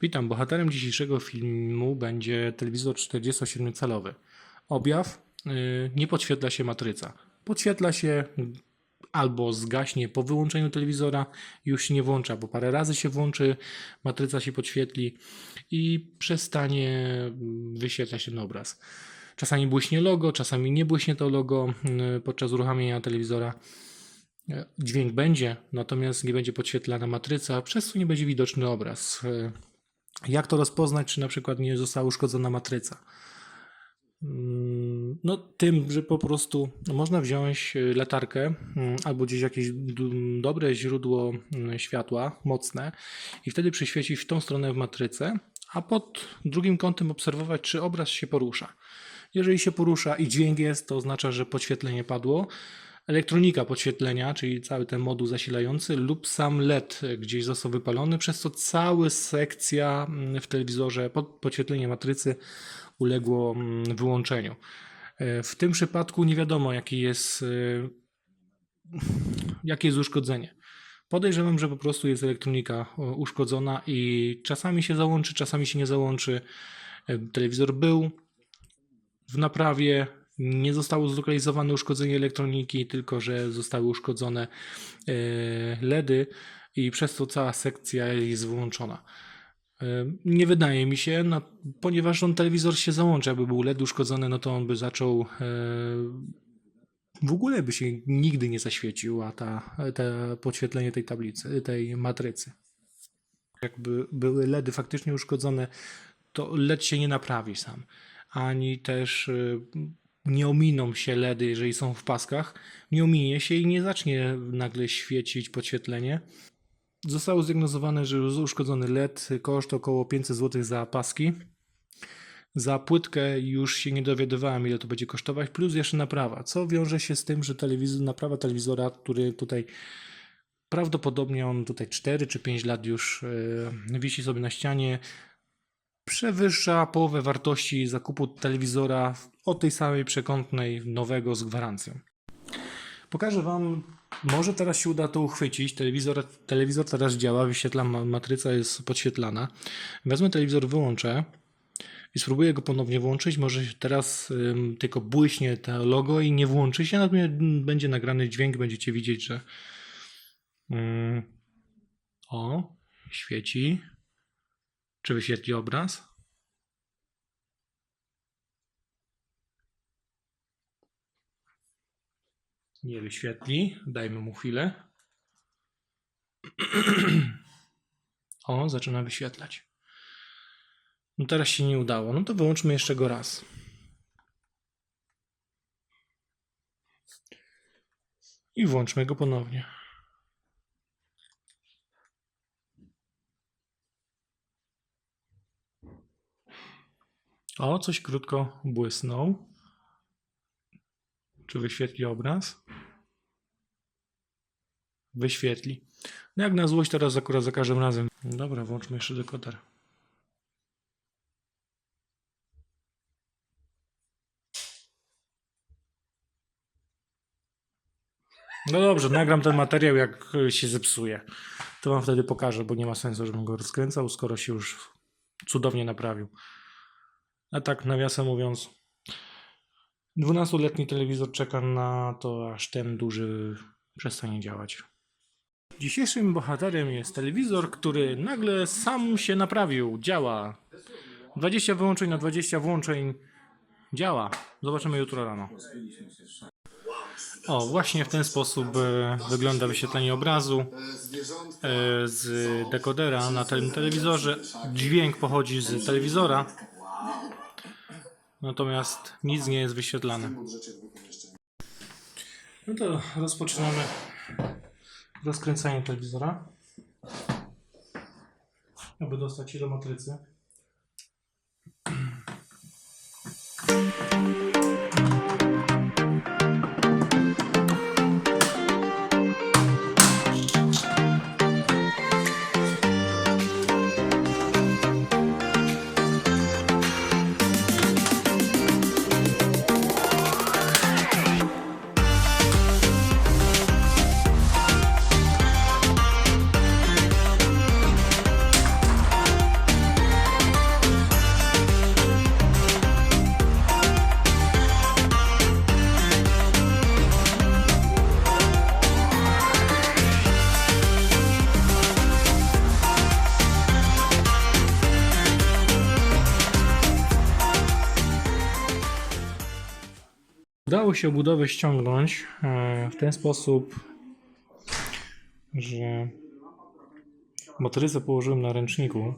Witam. Bohaterem dzisiejszego filmu będzie telewizor 47-calowy. Objaw y, nie podświetla się matryca. Podświetla się albo zgaśnie po wyłączeniu telewizora, już się nie włącza, bo parę razy się włączy, matryca się podświetli i przestanie mm, wyświetlać ten obraz. Czasami błyśnie logo, czasami nie błyśnie to logo y, podczas uruchamiania telewizora. E, Dźwięk będzie, natomiast nie będzie podświetlana matryca, przez co nie będzie widoczny obraz. Jak to rozpoznać, czy na przykład nie została uszkodzona matryca? Mm, No, tym, że po prostu można wziąć e, latarkę mm, albo gdzieś jakieś dobre źródło mm, światła, mocne, i wtedy przyświecić w tą stronę w matrycę, a pod drugim kątem obserwować, czy obraz się porusza. Jeżeli się porusza i dźwięk jest, to oznacza, że podświetlenie padło. Elektronika podświetlenia, czyli cały ten moduł zasilający lub sam LED gdzieś został wypalony, przez co cała sekcja mm, w telewizorze pod podświetlenie matrycy uległo mm, wyłączeniu. E, W tym przypadku nie wiadomo, jest, e, jakie jest uszkodzenie. Podejrzewam, że po prostu jest elektronika o, uszkodzona i czasami się załączy, czasami się nie załączy. E, Telewizor był w naprawie, nie zostało zlokalizowane uszkodzenie elektroniki, tylko że zostały uszkodzone e, LEDy i przez to cała sekcja jest wyłączona. E, Nie wydaje mi się, no, ponieważ on telewizor się załącza, jakby był LED uszkodzony, no to on by zaczął e, w ogóle by się nigdy nie zaświecił, a ta, te podświetlenie tej tablicy, tej matrycy. Jakby były LEDy faktycznie uszkodzone, to LED się nie naprawi sam, ani też nie ominą się LEDy, jeżeli są w paskach, nie ominie się i nie zacznie nagle świecić podświetlenie. Zostało zdiagnozowane, że uszkodzony LED, koszt około 500 zł za paski. Za płytkę już się nie dowiadywałem, ile to będzie kosztować, plus jeszcze naprawa, co wiąże się z tym, że telewizor, naprawa telewizora, który tutaj prawdopodobnie on tutaj 4 czy 5 lat już yy, wisi sobie na ścianie, przewyższa połowę wartości zakupu telewizora o tej samej przekątnej nowego z gwarancją. Pokażę Wam, może teraz się uda to uchwycić. Telewizor, telewizor teraz działa, wyświetla, ma- matryca jest podświetlana. Wezmę telewizor, wyłączę i spróbuję go ponownie włączyć. Może teraz ym, tylko błyśnie to logo i nie włączy się, natomiast będzie nagrany dźwięk, będziecie widzieć, że o, świeci. Czy wyświetli obraz? Nie wyświetli. Dajmy mu chwilę. O, zaczyna wyświetlać. No teraz się nie udało. No to wyłączmy jeszcze go raz. I włączmy go ponownie. O, coś krótko błysnął. Czy wyświetli obraz? Wyświetli. No jak na złość teraz akurat za każdym razem. Dobra, włączmy jeszcze dekoder. No dobrze, nagram ten materiał jak się zepsuje. To wam wtedy pokażę, bo nie ma sensu, żebym go rozkręcał, skoro się już cudownie naprawił. A tak, nawiasem mówiąc, 12-letni telewizor czeka na to, aż ten duży przestanie działać. Dzisiejszym bohaterem jest telewizor, który nagle sam się naprawił, działa. 20 wyłączeń na 20 włączeń działa. Zobaczymy jutro rano. O, właśnie w ten sposób e, wygląda wyświetlenie obrazu e, z dekodera na tym telewizorze. Dźwięk pochodzi z telewizora, natomiast nic nie jest wyświetlane. No to rozpoczynamy rozkręcanie telewizora, aby dostać się do matrycy. Udało się obudowę ściągnąć e, w ten sposób, że matrycę położyłem na ręczniku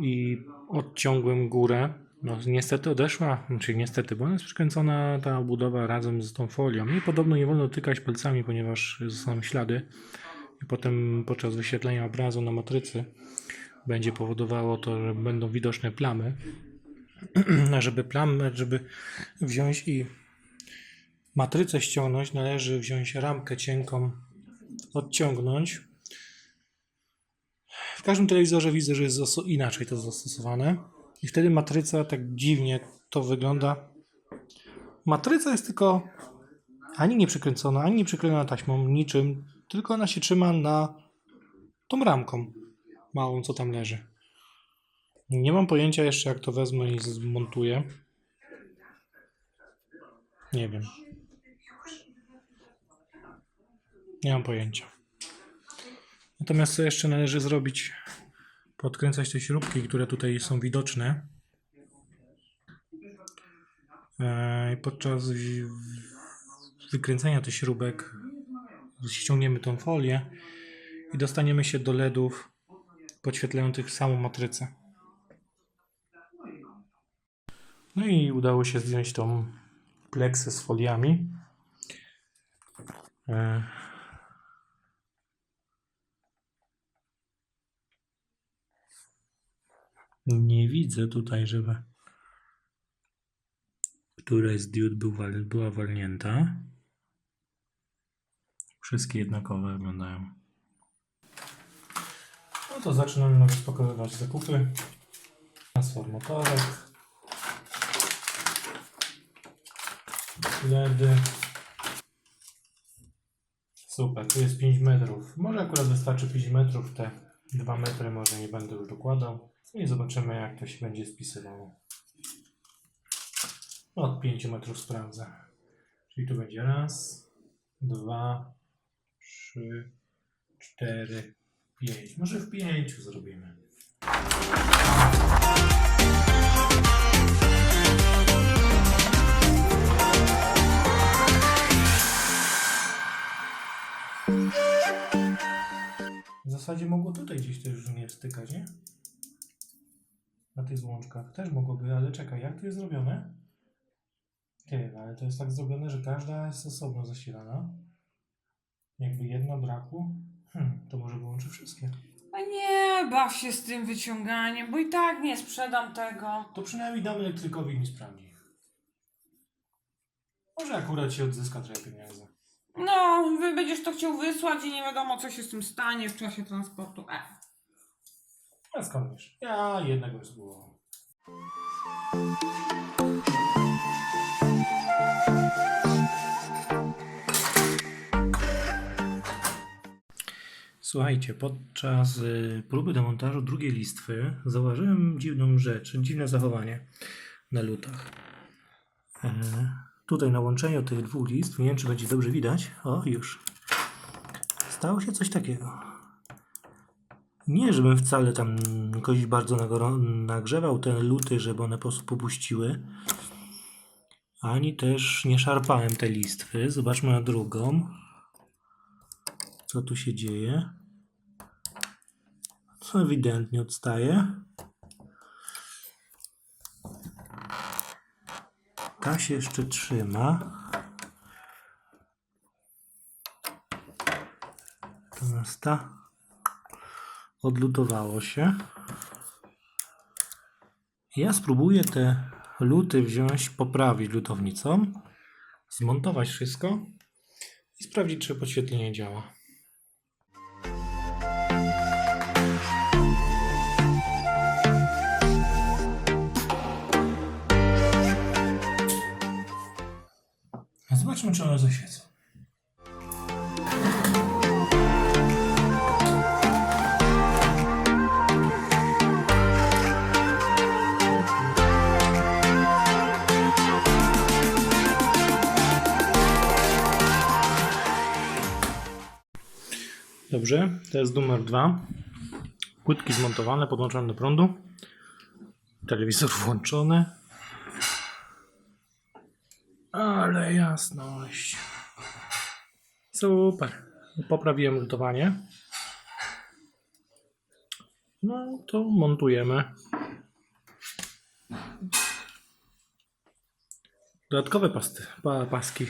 i odciągłem górę. No niestety odeszła, znaczy niestety, bo ona jest przykręcona ta obudowa razem z tą folią i podobno nie wolno tykać palcami, ponieważ zostaną ślady i potem podczas wyświetlenia obrazu na matrycy będzie powodowało to, że będą widoczne plamy. Żeby plamy, żeby wziąć i matrycę ściągnąć, należy wziąć ramkę cienką, odciągnąć. W każdym telewizorze widzę, że jest inaczej to zastosowane. I wtedy matryca tak dziwnie to wygląda. Matryca jest tylko ani nie przykręcona, ani nie przyklejona taśmą, niczym, tylko ona się trzyma na tą ramką małą, co tam leży. Nie mam pojęcia jeszcze, jak to wezmę i zmontuję. Nie wiem. Nie mam pojęcia. Natomiast co jeszcze należy zrobić? Podkręcać te śrubki, które tutaj są widoczne. E, I podczas wykręcania tych śrubek ściągniemy tą folię i dostaniemy się do LEDów podświetlających samą matrycę. No i udało się zdjąć tą pleksę z foliami. E, Nie widzę tutaj, żeby któraś z diod był, była walnięta. Wszystkie jednakowe wyglądają. No to zaczynamy pokazywać zakupy. Transformatorek. LEDy. Super, tu jest 5 metrów. Może akurat wystarczy 5 metrów, te 2 metry może nie będę już dokładał. I zobaczymy jak to się będzie spisywało. Od 5 metrów sprawdzę. Czyli tu będzie raz, dwa, trzy, cztery, pięć. Może w pięciu zrobimy. Zasadzie mogło tutaj gdzieś też nie stykać, nie? Na tych złączkach też mogłoby, ale czekaj, jak to jest zrobione? Ty, no ale to jest tak zrobione, że każda jest osobno zasilana. Jakby jedna brakło, hmm, to może wyłączy wszystkie. A nie, baw się z tym wyciąganiem, bo i tak nie sprzedam tego. To przynajmniej damy elektrykowi i mi sprawdzi. Może akurat się odzyska trochę pieniędzy. No, wy będziesz to chciał wysłać i nie wiadomo, co się z tym stanie w czasie transportu. E. A skąd wiesz? Ja jednego już spróbowałem. Słuchajcie, podczas y, próby demontażu drugiej listwy zauważyłem dziwną rzecz, dziwne zachowanie na lutach. E, tutaj na łączeniu tych dwóch listw, nie wiem czy będzie dobrze widać, o już, stało się coś takiego. Nie, żebym wcale tam jakoś bardzo nagrzewał te luty, żeby one po prostu popuściły. Ani też nie szarpałem te listwy. Zobaczmy na drugą. Co tu się dzieje? Co ewidentnie odstaje. Ta się jeszcze trzyma. Natomiast ta odlutowało się. Ja spróbuję te luty wziąć, poprawić lutownicą, zmontować wszystko i sprawdzić, czy podświetlenie działa. Zobaczmy, czy one zaświecą. Dobrze, to jest numer dwa. Płytki zmontowane, podłączone do prądu. Telewizor włączony. Ale jasność. Super. Poprawiłem lutowanie. No to montujemy. Dodatkowe pasty, pa, paski.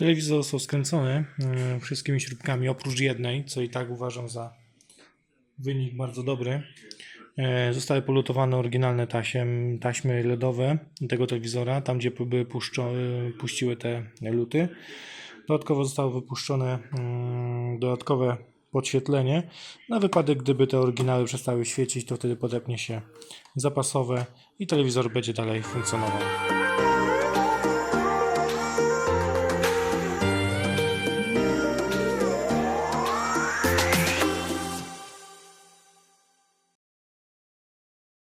Telewizor został skręcony e, wszystkimi śrubkami, oprócz jednej, co i tak uważam za wynik bardzo dobry. E, Zostały polutowane oryginalne tasiem, taśmy LEDowe tego telewizora, tam gdzie były puszczo, e, puściły te luty. Dodatkowo zostało wypuszczone mm, dodatkowe podświetlenie. Na wypadek, gdyby te oryginały przestały świecić, to wtedy podepnie się zapasowe i telewizor będzie dalej funkcjonował.